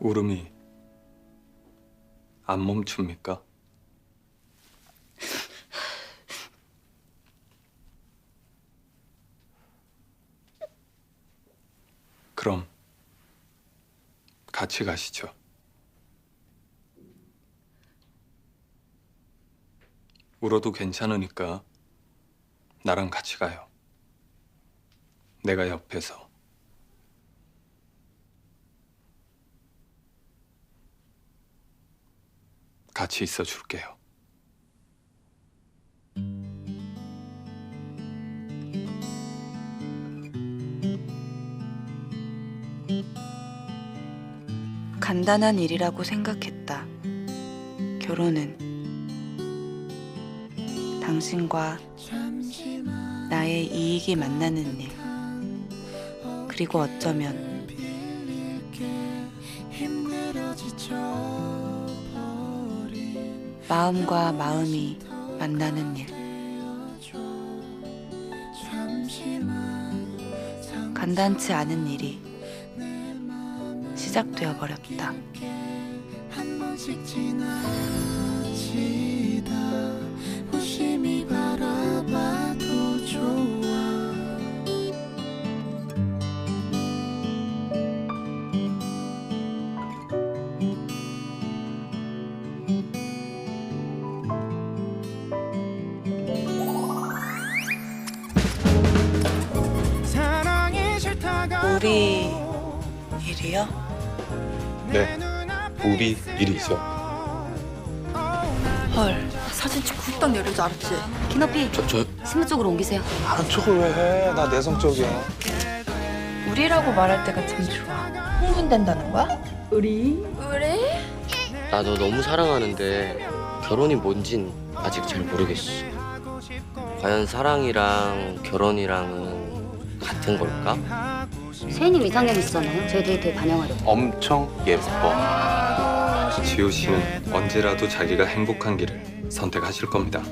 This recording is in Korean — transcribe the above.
울음이 안 멈춥니까? 그럼 같이 가시죠. 울어도 괜찮으니까 나랑 같이 가요. 내가 옆에서. 같이 있어 줄게요. 간단한 일이라고 생각했다. 결혼은 당신과 나의 이익이 만나는 일. 그리고 어쩌면 마음과 마음이 만나는 일. 간단치 않은 일이 시작되어 버렸다. 우리 일이요? 네, 우리 일이죠. 헐. 사진 찍고 후딱 줄 알았지? 키높이 저, 저, 신부 쪽으로 옮기세요. 다른 척을 왜 해? 나 내성적이야. 우리라고 말할 때가 참 좋아. 흥분된다는 거야? 나너 너무 사랑하는데 결혼이 뭔진 아직 잘 모르겠어. 과연 사랑이랑 결혼이랑은 같은 걸까? 세인님 이상형 있잖아요. 제 데이트에 반영하려고. 엄청 예뻐. 지호 씨는 언제라도 자기가 행복한 길을 선택하실 겁니다.